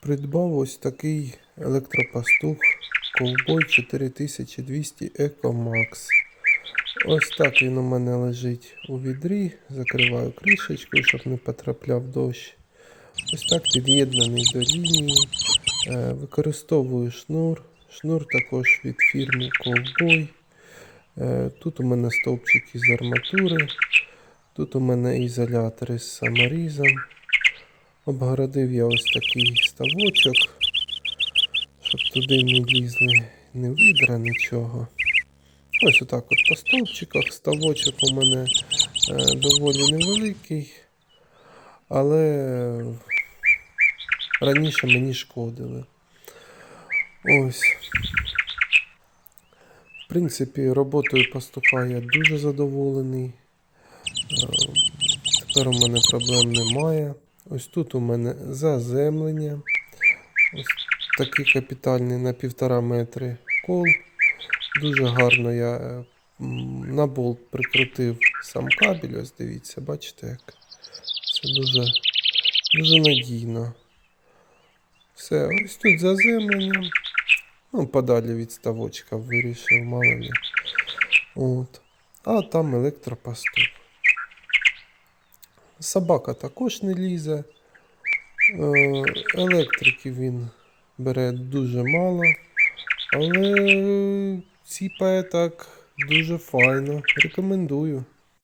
Придбав ось такий електропастух Ковбой 4200 EcoMax. Ось так він у мене лежить у відрі. Закриваю кришечкою, щоб не потрапляв дощ. Ось так під'єднаний до лінії. Е, Використовую шнур. Шнур також від фірми Ковбой. Е, Тут у мене стовпчики з арматури. Тут у мене ізолятори з саморізом. Обгородив я ось такий ставочок, щоб туди не лізли ні відра, нічого. Ось отак от по стовпчиках. Ставочок у мене е, доволі невеликий, але раніше мені шкодили. Ось. В принципі, роботою пастуха я дуже задоволений. Е, Тепер у мене проблем немає. Ось тут у мене заземлення. Ось такий капітальний на півтора метри кол. Дуже гарно я е, на болт прикрутив сам кабель. Ось дивіться, бачите як. Це дуже, дуже надійно. Все, ось тут заземлення. Ну, подалі від ставочка вирішив, мало ли. От. А там електропастух. Собака також не лізе. Е, Електрики він бере дуже мало, але ціпає так дуже файно. Рекомендую.